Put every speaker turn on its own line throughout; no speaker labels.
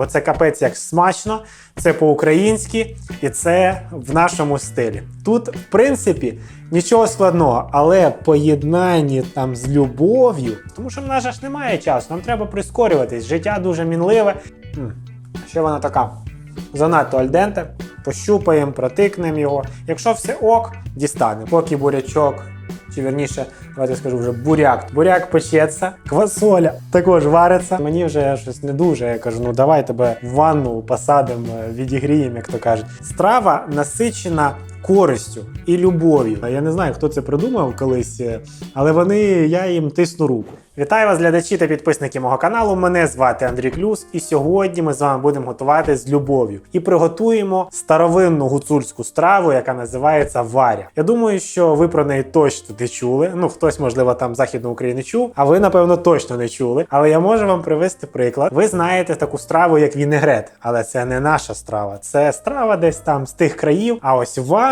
Бо це капець як смачно, це по-українськи і це в нашому стилі. Тут, в принципі, нічого складного, але поєднанні там з любов'ю, тому що в нас ж немає часу, нам треба прискорюватись. Життя дуже мінливе. Ще вона така занадто альденте. Пощупаємо, протикнемо його. Якщо все ок, дістане. Поки бурячок, чи вірніше, давайте скажу вже буряк. Буряк печеться, квасоля також вариться. Мені вже щось не дуже. Я кажу, ну давай тебе в ванну посадимо, відігріємо, як то кажуть. Страва насичена користю і любов'ю. Я не знаю, хто це придумав колись, е, але вони, я їм тисну руку. Вітаю вас, глядачі та підписники мого каналу. Мене звати Андрій Клюс, і сьогодні ми з вами будемо готувати з любов'ю і приготуємо старовинну гуцульську страву, яка називається варя. Я думаю, що ви про неї точно не чули. Ну хтось, можливо, там західну Україну чув, а ви, напевно, точно не чули. Але я можу вам привести приклад. Ви знаєте таку страву, як вінегрет, але це не наша страва. Це страва десь там з тих країв. А ось варя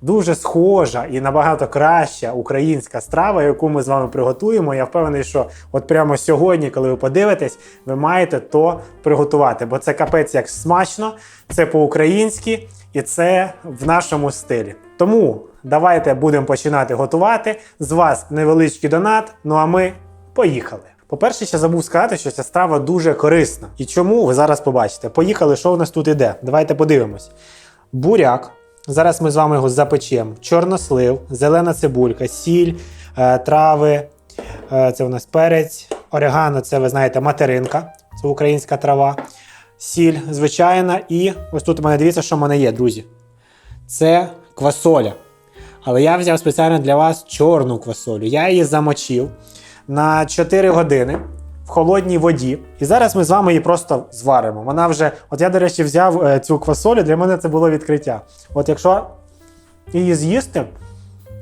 дуже схожа і набагато краща українська страва, яку ми з вами приготуємо. Я впевнений, що от прямо сьогодні, коли ви подивитесь, ви маєте то приготувати, бо це капець як смачно, це по-українськи і це в нашому стилі. Тому давайте будемо починати готувати. З вас невеличкий донат. Ну а ми поїхали. По-перше, ще забув сказати, що ця страва дуже корисна. І чому ви зараз побачите? Поїхали, що в нас тут іде. Давайте подивимось. Буряк. Зараз ми з вами його запечемо. Чорнослив, зелена цибулька, сіль, е, трави. е, Це у нас перець, орегано, це ви знаєте, материнка, це українська трава, сіль звичайна. І ось тут у мене дивіться, що в мене є, друзі. Це квасоля. Але я взяв спеціально для вас чорну квасолю. Я її замочив на 4 години в холодній воді. І зараз ми з вами її просто зваримо. Вона вже, от я, до речі, взяв е, цю квасолю, для мене це було відкриття. От якщо її з'їсти,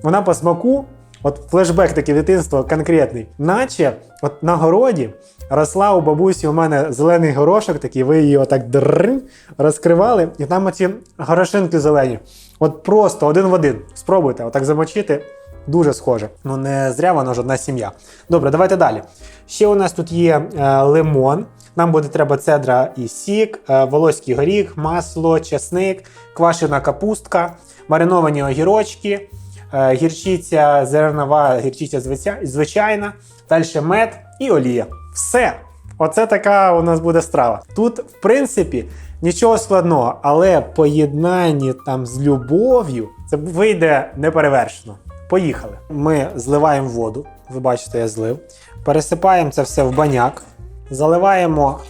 вона по смаку, от флешбек такий дитинство конкретний, наче от на городі росла у бабусі у мене зелений горошок, такий, ви її отак дррррн розкривали, і там оці горошинки зелені. От просто один в один. Спробуйте, отак замочити. Дуже схоже. Ну не зря воно ж одна сім'я. Добре, давайте далі. Ще у нас тут є е, лимон. Нам буде треба цедра і сік, е, волоський горіх, масло, чесник, квашена капустка, мариновані огірочки, е, гірчиця зернова, гірчиця звичайна, далі мед і олія. Все. Оце така у нас буде страва. Тут, в принципі, нічого складного, але поєднанні там з любов'ю це вийде неперевершено. Поїхали. Ми зливаємо воду. Ви бачите, я злив. Пересипаємо це все в баняк, заливаємо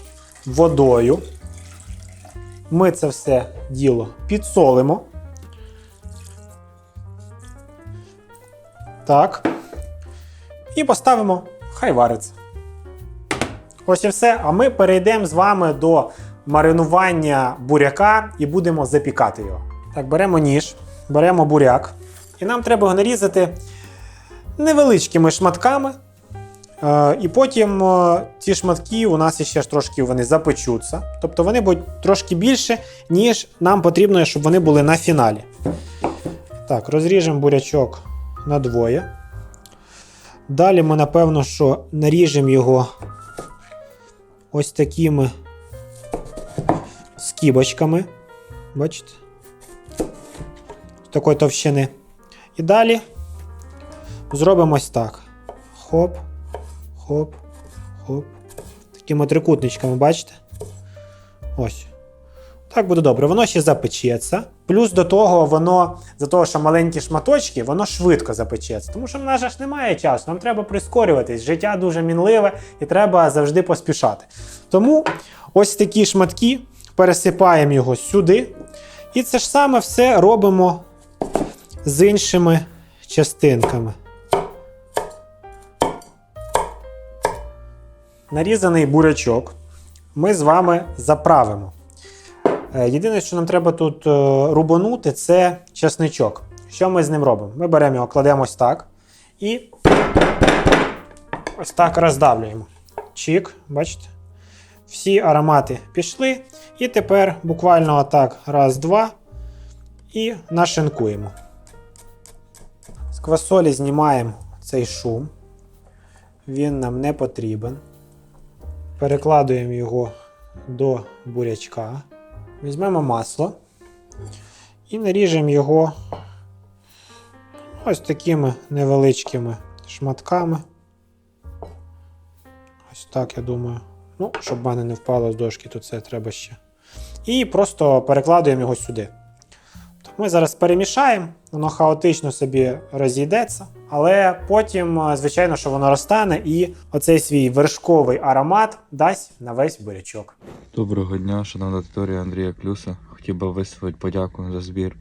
водою. Ми це все діло підсолимо. Так. І поставимо, хай вариться. Ось і все. А ми перейдемо з вами до маринування буряка і будемо запікати його. Так, беремо ніж, беремо буряк. І нам треба його нарізати невеличкими шматками. Е, і потім е, ці шматки у нас ще ж трошки вони запечуться. Тобто вони будуть трошки більше, ніж нам потрібно, щоб вони були на фіналі. Так, розріжемо бурячок на двоє. Далі ми, напевно, що наріжемо його ось такими скибочками. Бачите? Такої товщини. І далі зробимо ось так. Хоп, хоп, хоп. Такими трикутничками, бачите? Ось. Так буде добре. Воно ще запечеться. Плюс до того, воно, за того, що маленькі шматочки, воно швидко запечеться. Тому що в нас ж немає часу, нам треба прискорюватись. Життя дуже мінливе і треба завжди поспішати. Тому ось такі шматки пересипаємо його сюди. І це ж саме все робимо з іншими частинками. Нарізаний бурячок ми з вами заправимо. Е, Єдине, що нам треба тут е, рубанути, це чесничок. Що ми з ним робимо? Ми беремо його, кладемо ось так і ось так роздавлюємо. Чік, бачите? Всі аромати пішли. І тепер буквально отак, раз, два. І нашинкуємо. Квасолі знімаємо цей шум. Він нам не потрібен. Перекладуємо його до бурячка. Візьмемо масло і наріжемо його ось такими невеличкими шматками. Ось так, я думаю. Ну, щоб в мене не впало з дошки, то це треба ще. І просто перекладуємо його сюди. Ми зараз перемішаємо, воно хаотично собі розійдеться, але потім, е, звичайно, що воно розтане і оцей свій вершковий аромат дасть на весь бурячок.
Доброго дня, шановна аудиторія Андрія Клюса. Хотів би висловити подяку за збір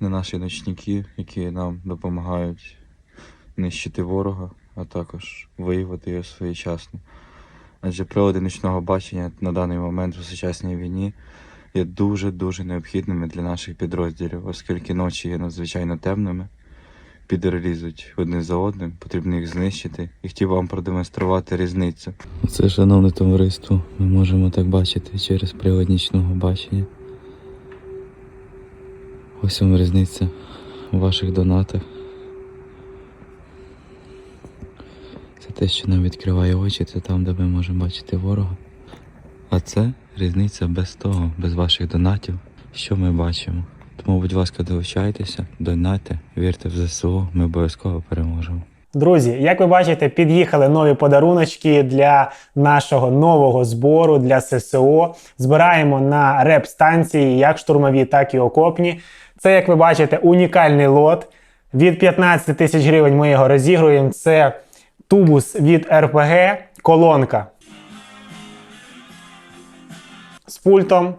на наші ночники, які нам допомагають нищити ворога, а також виявити його своєчасно. Адже прилади нічного бачення на даний момент у сучасній війні є дуже-дуже необхідними для наших підрозділів, оскільки ночі є надзвичайно темними, підери одне за одним, потрібно їх знищити і хотів вам продемонструвати різницю. Це, шановне товариство, ми можемо так бачити через прилад нічного бачення. Ось вам різниця у ваших донатах. Це те, що нам відкриває очі, це там, де ми можемо бачити ворога. А це різниця без того, без ваших донатів, що ми бачимо. Тому, будь ласка, долучайтеся, донайте, вірте в ЗСУ, ми обов'язково переможемо.
Друзі, як ви бачите, під'їхали нові подаруночки для нашого нового збору для ССО. Збираємо на реп-станції, як штурмові, так і окопні. Це, як ви бачите, унікальний лот. Від 15 тисяч гривень ми його розігруємо. Це тубус від РПГ, колонка з пультом,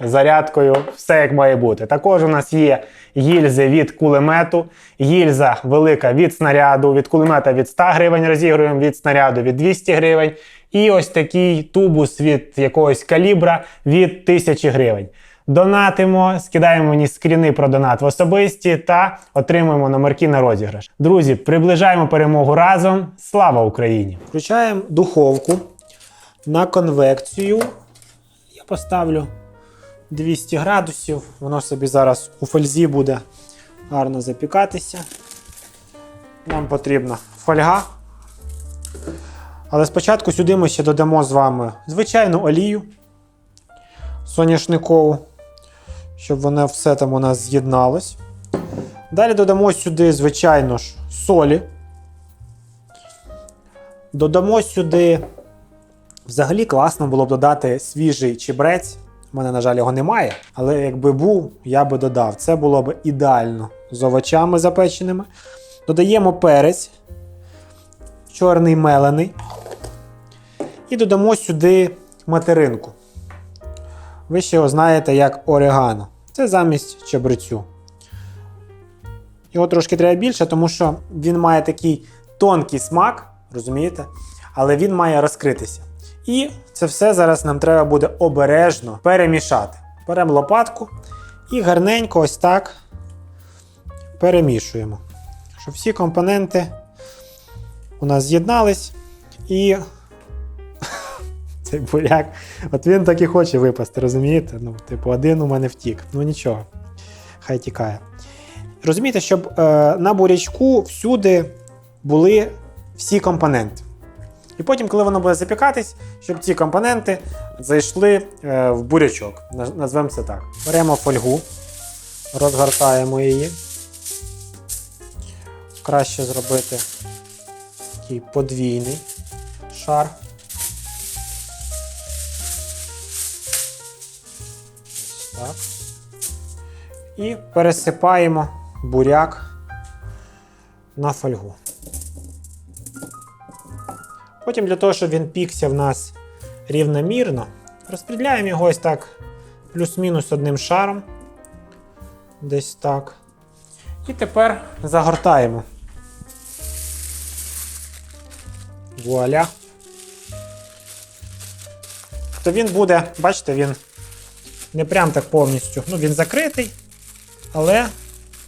зарядкою, все як має бути. Також у нас є гільзи від кулемету, гільза велика від снаряду, від кулемета від 100 гривень розігруємо, від снаряду від 200 гривень. І ось такий тубус від якогось калібра від 1000 гривень. Донатимо, скидаємо мені скріни про донат в особисті та отримуємо номерки на розіграш. Друзі, приближаємо перемогу разом. Слава Україні! Включаємо духовку на конвекцію. Поставлю 200 градусів. Воно собі зараз у фользі буде гарно запікатися. Нам потрібна фольга. Але спочатку сюди ми ще додамо з вами звичайну олію соняшникову, щоб воно все там у нас з'єдналось. Далі додамо сюди, звичайно ж, солі. Додамо сюди. Взагалі класно було б додати свіжий чебрець. У мене, на жаль, його немає. Але якби був, я би додав. Це було б ідеально з овочами запеченими. Додаємо перець, чорний мелений. І додамо сюди материнку. Ви ще його знаєте як орегано. Це замість чебрецю. Його трошки треба більше, тому що він має такий тонкий смак, розумієте? Але він має розкритися. І це все зараз нам треба буде обережно перемішати. Беремо лопатку і гарненько ось так перемішуємо. Щоб всі компоненти у нас з'єднались. І цей буряк, от він так і хоче випасти, розумієте? Ну, типу, один у мене втік. Ну нічого, хай тікає. Розумієте, щоб е, на бурячку всюди були всі компоненти. І потім, коли воно буде запікатись, щоб ці компоненти зайшли е, в бурячок. Назвемо це так. Беремо фольгу, розгортаємо її. Краще зробити такий подвійний шар. Ось так. І пересипаємо буряк на фольгу. Потім для того, щоб він пікся в нас рівномірно, розподіляємо його ось так плюс-мінус одним шаром. Десь так. І тепер загортаємо. Вуаля. То він буде, бачите, він не прям так повністю. Ну, він закритий, але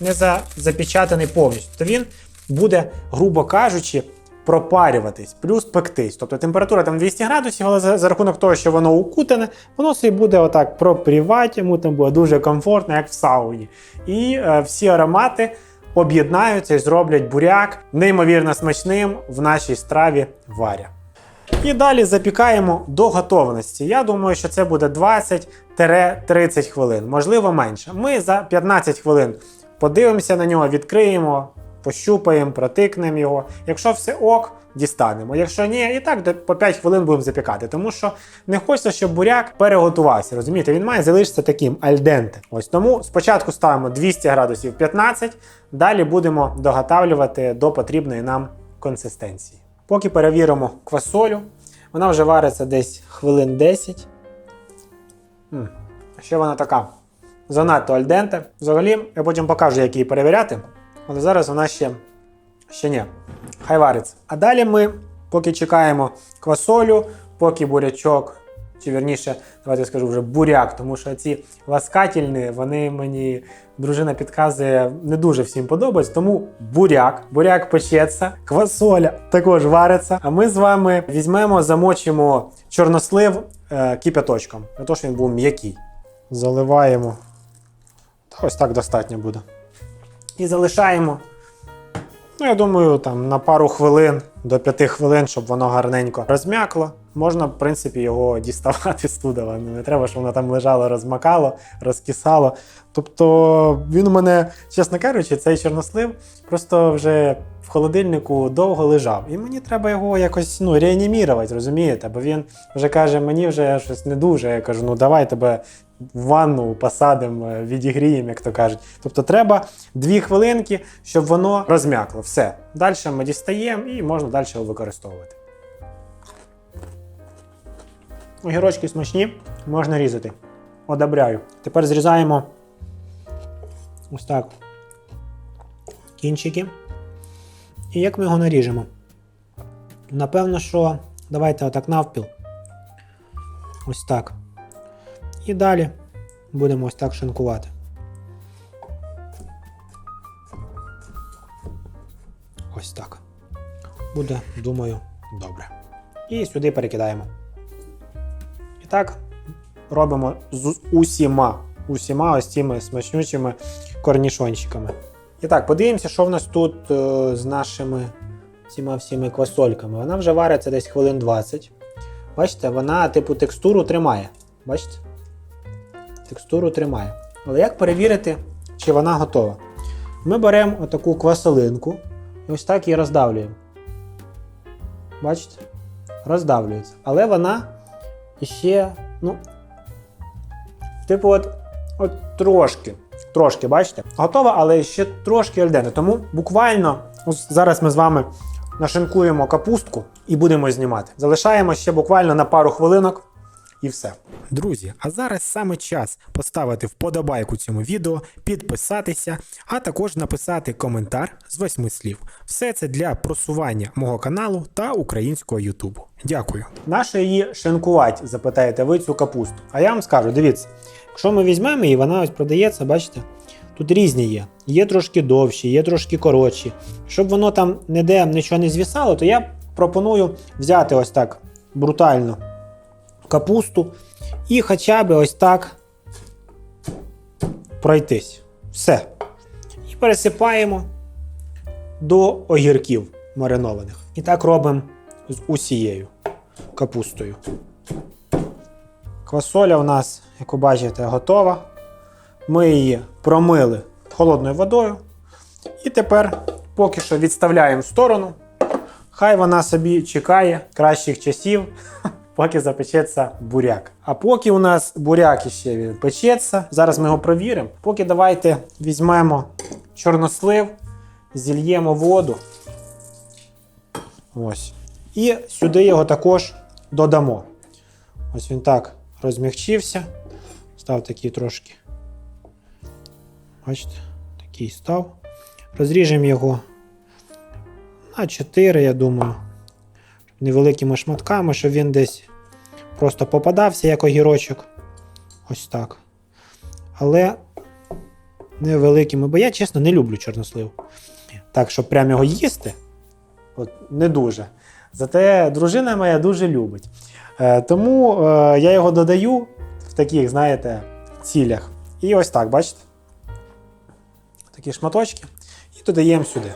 не за, запечатаний повністю. То він буде, грубо кажучи, пропарюватись, плюс пектись. Тобто температура там 200 градусів, але за, за рахунок того, що воно укутане, воно собі буде отак пропрівати, йому там буде дуже комфортно, як в сауні. І е, всі аромати об'єднаються і зроблять буряк неймовірно смачним в нашій страві варя. І далі запікаємо до готовності. Я думаю, що це буде 20-30 хвилин, можливо менше. Ми за 15 хвилин подивимося на нього, відкриємо, пощупаємо, протикнемо його. Якщо все ок, дістанемо. Якщо ні, і так по 5 хвилин будемо запікати. Тому що не хочеться, щоб буряк переготувався. Розумієте, він має залишитися таким альденте. Ось тому спочатку ставимо 200 градусів 15, далі будемо доготавлювати до потрібної нам консистенції. Поки перевіримо квасолю, вона вже вариться десь хвилин 10. М, Ще вона така занадто альденте. Взагалі, я потім покажу, як її перевіряти. Але зараз вона ще, ще ні. Хай вариться. А далі ми, поки чекаємо квасолю, поки бурячок, чи вірніше, давайте скажу вже буряк, тому що ці ласкательні, вони мені дружина підказує, не дуже всім подобаються. Тому буряк, буряк печеться, квасоля також вариться. А ми з вами візьмемо, замочимо чорнослив е, кипяточком, для того, щоб він був м'який. Заливаємо. Та ось так достатньо буде. І залишаємо. Ну, я думаю, там на пару хвилин до 5 хвилин, щоб воно гарненько розм'якло. Можна, в принципі, його діставати з тудова. Ну, Не треба, щоб воно там лежало, розмакало, розкисало. Тобто він у мене, чесно кажучи, цей чорнослив просто вже в холодильнику довго лежав. І мені треба його якось ну, реанімірувати, розумієте? Бо він вже каже, мені вже щось не дуже. Я кажу, ну давай тебе в ванну посадимо, е, відігріємо, як то кажуть. Тобто треба дві хвилинки, щоб воно розм'якло. Все. Далі ми дістаємо і можна далі його використовувати. Огірочки смачні, можна різати. Одобряю. Тепер зрізаємо ось так кінчики. І як ми його наріжемо? Напевно, що давайте отак навпіл. Ось так. І далі будемо ось так шинкувати. Ось так. Буде, думаю, добре. І сюди перекидаємо. І так робимо з усіма, усіма ось цими смачнючими корнішончиками. І так, подивимося, що в нас тут е, з нашими цими всіми квасольками. Вона вже вариться десь хвилин 20. Бачите, вона, типу, текстуру тримає. Бачите? Текстуру тримає. Але як перевірити, чи вона готова? Ми беремо отаку квасолинку і ось так її роздавлюємо. Бачите? Роздавлюється. Але вона ще, ну, типу, от, от трошки, трошки, бачите? Готова, але ще трошки альденте. Тому буквально ось зараз ми з вами нашинкуємо капустку і будемо знімати. Залишаємо ще буквально на пару хвилинок і все. Друзі, а зараз саме час поставити вподобайку цьому відео, підписатися, а також написати коментар з восьми слів. Все це для просування мого каналу та українського Ютубу. Дякую. Нащо її шинкувати, запитаєте ви цю капусту? А я вам скажу, дивіться, якщо ми візьмемо її, вона ось продається, бачите? Тут різні є. Є трошки довші, є трошки коротші. Щоб воно там ніде нічого не звісало, то я пропоную взяти ось так брутально капусту і хоча б ось так пройтись. Все. І пересипаємо до огірків маринованих. І так робимо з усією капустою. Квасоля у нас, як ви бачите, готова. Ми її промили холодною водою. І тепер поки що відставляємо в сторону. Хай вона собі чекає кращих часів, поки запечеться буряк. А поки у нас буряк ще печеться, зараз ми його провіримо. Поки давайте візьмемо чорнослив, зільємо воду. Ось. І сюди його також додамо. Ось він так розмягчився. Став такий трошки. Бачите, такий став. Розріжемо його на 4, я думаю. Невеликими шматками, щоб він десь просто попадався як огірочок. Ось так. Але невеликими, бо я, чесно, не люблю чорнослив. Так, щоб прямо його їсти, от не дуже. Зате дружина моя дуже любить. Е, тому е, я його додаю в таких, знаєте, цілях. І ось так, бачите? Такі шматочки. І додаємо сюди.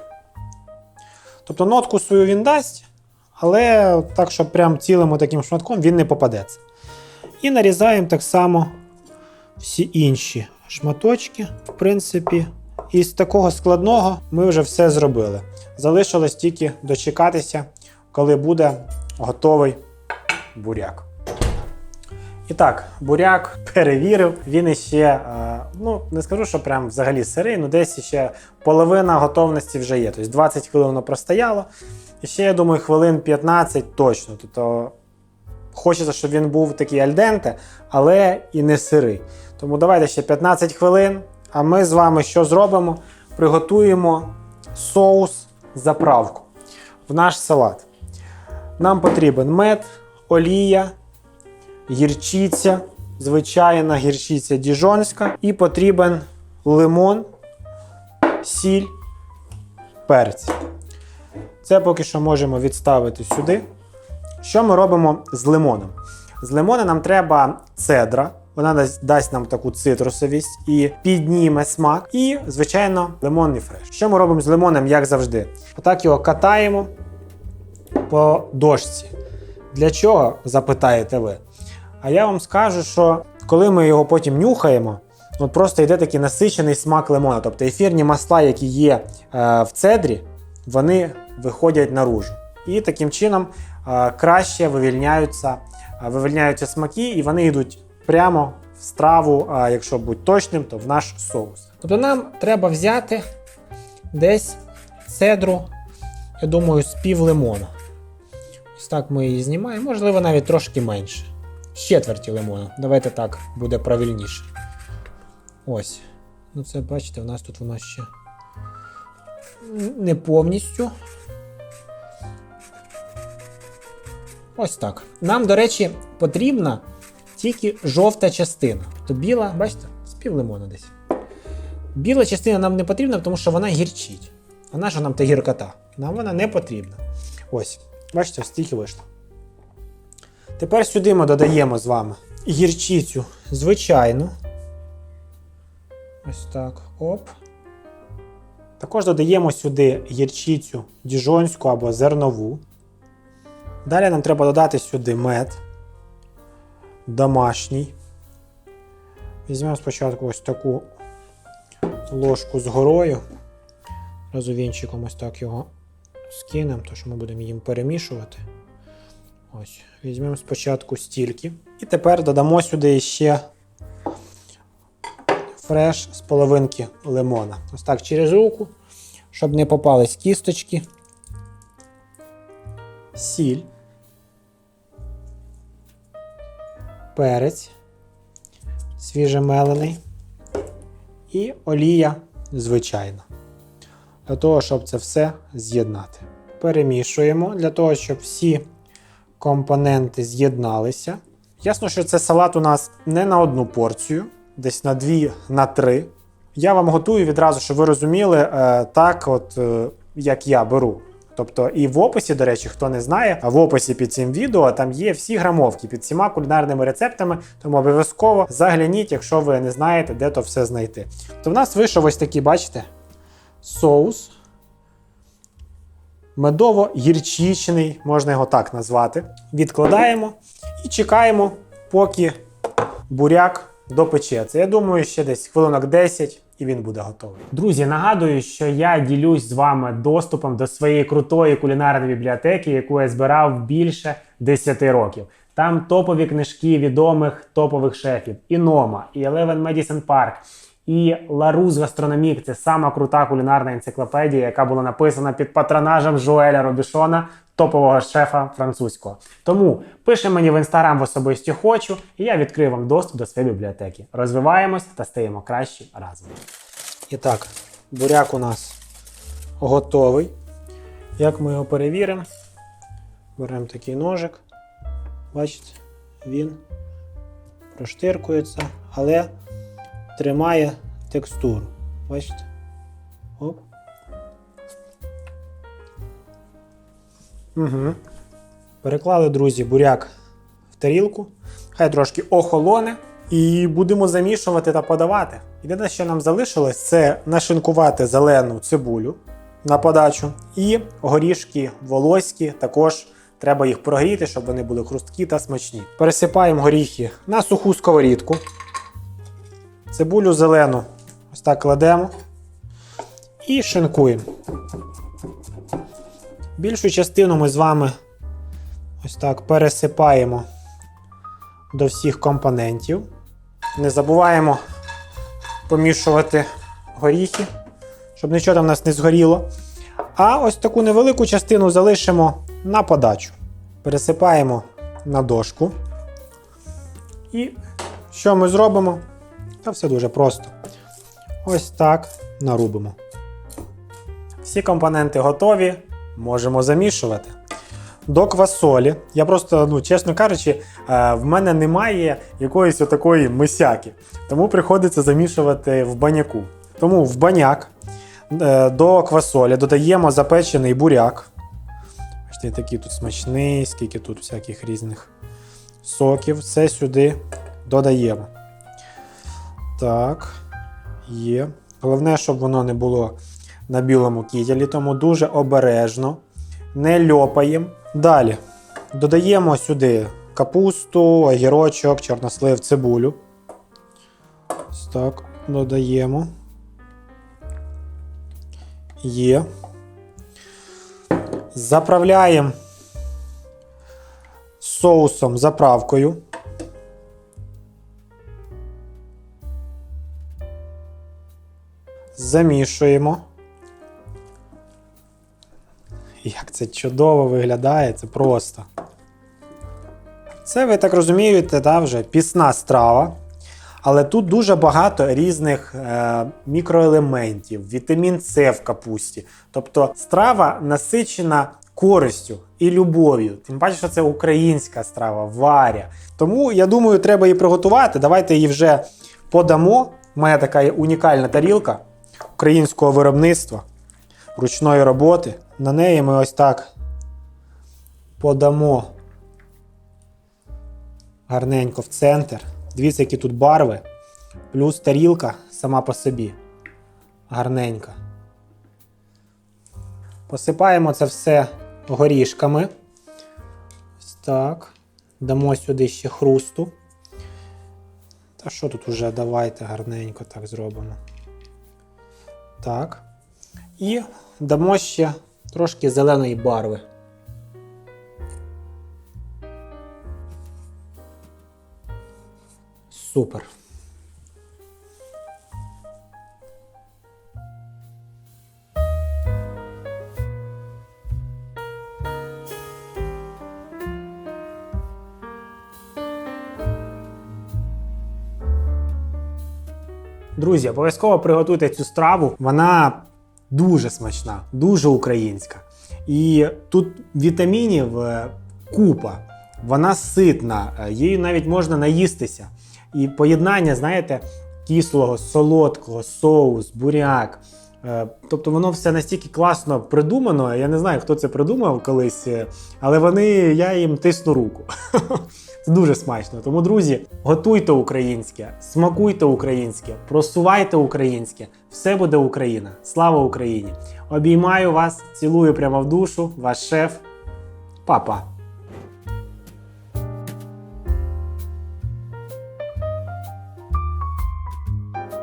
Тобто нотку свою він дасть, але так, щоб прям цілим таким шматком він не попадеться. І нарізаємо так само всі інші шматочки, в принципі. І з такого складного ми вже все зробили. Залишилось тільки дочекатися, коли буде готовий буряк. І так, буряк перевірив. Він іще, е, ну не скажу, що прям взагалі сирий, ну десь ще половина готовності вже є. Тобто 20 хвилин воно простояло. І ще, я думаю, хвилин 15 точно. Тобто хочеться, щоб він був такий альденте, але і не сирий. Тому давайте ще 15 хвилин. А ми з вами що зробимо? Приготуємо соус заправку в наш салат. Нам потрібен мед, олія, гірчиця, звичайна гірчиця діжонська, і потрібен лимон, сіль, перець. Це поки що можемо відставити сюди. Що ми робимо з лимоном? З лимона нам треба цедра. Вона дасть, нам таку цитрусовість і підніме смак. І, звичайно, лимонний фреш. Що ми робимо з лимоном, як завжди? Отак його катаємо по дошці. Для чого? запитаєте ви. А я вам скажу, що коли ми його потім нюхаємо, от просто йде такий насичений смак лимона. Тобто ефірні масла, які є е, в цедрі, вони виходять наружу. І таким чином е, краще вивільняються, е, вивільняються смаки, і вони йдуть прямо в страву, а якщо бути точним, то в наш соус. Тобто нам треба взяти десь цедру, я думаю, з пів лимона. Ось так ми її знімаємо, можливо, навіть трошки менше. З четверті лимона. Давайте так буде правильніше. Ось. Ну, це бачите, у нас тут воно ще не повністю. Ось так. Нам, до речі, потрібна тільки жовта частина. То біла, бачите, з пів лимона десь. Біла частина нам не потрібна, тому що вона гірчить. А наша нам та гіркота? Нам вона не потрібна. Ось, бачите, стільки вийшло. Тепер сюди ми додаємо з вами гірчицю звичайну. Ось так. Оп. Також додаємо сюди гірчицю діжонську або зернову. Далі нам треба додати сюди мед домашній. Візьмемо спочатку ось таку ложку з горою. Розовінчиком ось так його скинемо, то що ми будемо їм перемішувати. Ось, візьмемо спочатку стільки. І тепер додамо сюди ще фреш з половинки лимона. Ось так через руку, щоб не попались кісточки. Сіль. Перець. Свіжемелений. І олія звичайна. Для того, щоб це все з'єднати. Перемішуємо для того, щоб всі компоненти з'єдналися. Ясно, що це салат у нас не на одну порцію, десь на дві, на три. Я вам готую відразу, щоб ви розуміли, е, так, от е, як я беру. Тобто, і в описі, до речі, хто не знає, в описі під цим відео там є всі грамовки під всіма кулінарними рецептами, тому обов'язково загляніть, якщо ви не знаєте, де то все знайти. То в нас вийшов ось такий, бачите, соус медово-гірчичний, можна його так назвати. Відкладаємо і чекаємо, поки буряк допечеться. Я думаю, ще десь хвилинок 10 і він буде готовий. Друзі, нагадую, що я ділюсь з вами доступом до своєї крутої кулінарної бібліотеки, яку я збирав більше 10 років. Там топові книжки відомих топових шефів: і Нома, і Eleven Medicine Park, і Ларус Гастрономік це сама крута кулінарна енциклопедія, яка була написана під патронажем Жуеля Робішона, топового шефа французького. Тому пиши мені в інстаграм в особисті хочу, і я відкрию вам доступ до своєї бібліотеки. Розвиваємось та стаємо кращі разом. І так, буряк у нас готовий. Як ми його перевіримо? Беремо такий ножик. Бачите, він проштиркується, але тримає текстуру. Бачите? Оп. Угу. Переклали, друзі, буряк в тарілку. Хай трошки охолоне. І будемо замішувати та подавати. Єдине, що нам залишилось, це нашинкувати зелену цибулю на подачу і горішки волоські також Треба їх прогріти, щоб вони були хрусткі та смачні. Пересипаємо горіхи на суху сковорідку. Цибулю зелену ось так кладемо і шинкуємо. Більшу частину ми з вами ось так пересипаємо до всіх компонентів. Не забуваємо помішувати горіхи, щоб нічого там у нас не згоріло. А ось таку невелику частину залишимо на подачу. Пересипаємо на дошку. І що ми зробимо? Та все дуже просто. Ось так нарубимо. Всі компоненти готові, можемо замішувати. До квасолі. Я просто, ну, чесно кажучи, е, в мене немає якоїсь такої мисяки. Тому приходиться замішувати в баняку. Тому в баняк е, до квасолі додаємо запечений буряк. Бачите, такий тут смачний, скільки тут всяких різних соків. Це сюди додаємо. Так, є. Головне, щоб воно не було на білому кітелі, тому дуже обережно. Не льопаємо. Далі додаємо сюди капусту, огірочок, чорнослив, цибулю. Так, додаємо. Є. Заправляємо соусом заправкою. Замішуємо. Як це чудово виглядає, це просто. Це, ви так розумієте, да, вже пісна страва. Але тут дуже багато різних е, мікроелементів, вітамін С в капусті. Тобто страва насичена користю і любов'ю. Тим паче, що це українська страва, варя. Тому я думаю, треба її приготувати. Давайте її вже подамо. У мене така унікальна тарілка українського виробництва, ручної роботи. На неї ми ось так подамо гарненько в центр. Дивіться, які тут барви. Плюс тарілка сама по собі. Гарненька. Посипаємо це все горішками. Ось так. Дамо сюди ще хрусту. Та що тут уже давайте гарненько так зробимо. Так. І дамо ще трошки зеленої барви. Супер. Друзі, обов'язково приготуйте цю страву. Вона дуже смачна, дуже українська. І тут вітамінів е, купа. Вона ситна, е, її навіть можна наїстися. І поєднання, знаєте, кислого, солодкого, соус, буряк. Е, Тобто воно все настільки класно придумано. Я не знаю, хто це придумав колись, але вони, я їм тисну руку. Це дуже смачно. Тому, друзі, готуйте українське, смакуйте українське, просувайте українське. Все буде Україна. Слава Україні! Обіймаю вас, цілую прямо в душу, ваш шеф, папа.